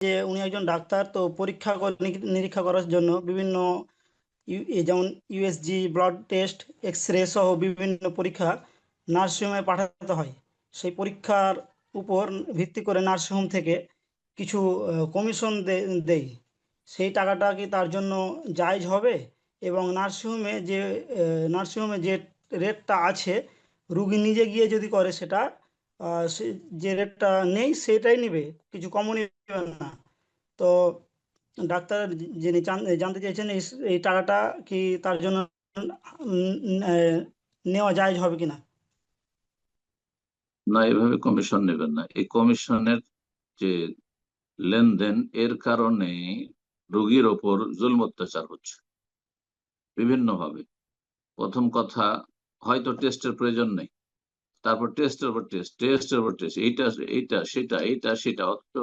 যে উনি একজন ডাক্তার, তো পরীক্ষা নিরীক্ষা করার জন্য বিভিন্ন যেমন USG, blood test X ray সহ বিভিন্ন পরীক্ষা নার্সিংহোমে পাঠাতে হয়। সেই পরীক্ষার উপর ভিত্তি করে নার্সিংহোম থেকে কিছু কমিশন দেয় সেই টাকাটা কি তার জন্য জায়জ হবে? এবং নার্সিংহোমে যে নার্সিংহোমে যে রেটটা আছে, রুগী নিজে গিয়ে যদি করে সেটা যে রেটটা নেই সেটাই নেবে, কিছু কমও নেবে না। তো ডাক্তার যিনি জান- জানতে চাইছেন এই এই টাকাটা কি তার জন্য নেওয়া যায় হবে কিনা? না, এভাবে কমিশন নেবেন না। এই কমিশনের যে লেনদেন, এর কারণে রোগীর ওপর জুলম অত্যাচার হচ্ছে। বিভিন্নভাবে। প্রথম কথা, হয়তো টেস্টের প্রয়োজন নেই। তারপর টেস্টের উপর টেস্ট টেস্টের উপর টেস্ট এইটা এইটা, সেটা এইটা, সেটা, অথচ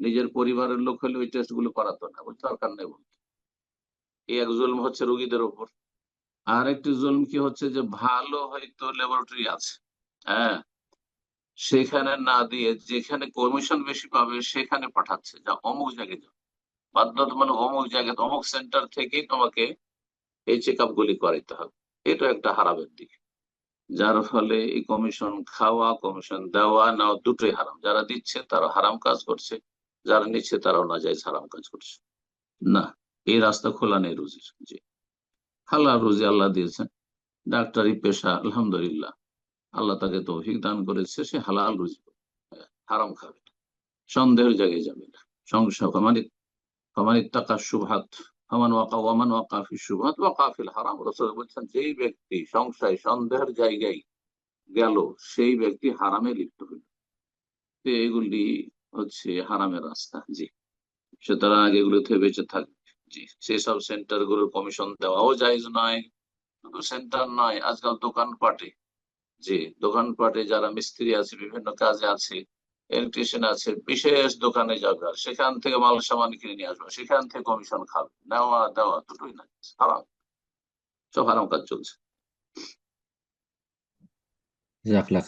নিজের পরিবারের লোক হলে ওই টেস্টগুলো করাতো না বলতে দরকার নেই বলতে। এই এক জুলম হচ্ছে রোগীদের ওপর আর একটি জুলম কি হচ্ছে যে ভালো হয়তো ল্যাবরেটরি আছে হ্যাঁ? সেখানে না দিয়ে যেখানে কমিশন বেশি পাবে সেখানে পাঠাচ্ছে, যা অমুক জায়গায় যাও। বাধ্যতামূলক অমুক জায়গায়, অমুক সেন্টার থেকেই তোমাকে এই চেক আপ গুলি করাইতে হবে। এটা একটা হারাবের দিক। যার ফলে এই কমিশন খাওয়া কমিশন দেওয়া নেওয়া দুটোই হারাম। যারা দিচ্ছে তারা হারাম কাজ করছে যারা নিচ্ছে তারাও না যায় হারাম কাজ করছে। না এই রাস্তা খোলা নেই রুজির। জি। হালাল রুজি আল্লাহ দিয়েছেন। ডাক্তারি পেশা আলহামদুলিল্লাহ। আল্লাহ তাকে তৌফিক দান করেছে সে হালাল রুজি। হ্যাঁ, হারাম খাবে। না সন্দেহের জায়গায় যাবে না। সংশয় মানে মানে টাকা সুভাত হামান ওয়াকা, ওয়ামান ওয়াকা ফি সুভাত ওয়াকা হারাম। রসুল বলছেন, যেই ব্যক্তি সংশয়, সন্দেহের জায়গায় গেল, সেই ব্যক্তি হারামে লিপ্ত হইল। তো এগুলি হচ্ছে হারামের রাস্তা, জি। সুতরাং এগুলো থেকে বেঁচে থাকবে জি। সেসব সেন্টারগুলোর কমিশন দেওয়াও জায়জ নয়, শুধু সেন্টার নয়, আজকাল দোকানপাটে, জি। দোকানপাটে যারা মিস্ত্রি আছে, বিভিন্ন কাজে আছে ইলেকট্রিশিয়ান আছে, বিশেষ দোকানে যাবে, সেখান থেকে মাল সামান কিনে নিয়ে আসবে, সেখান থেকে কমিশন খাবে। নেওয়া দেওয়া দুটোই না, হারাম। সব হারাম কাজ চলছে।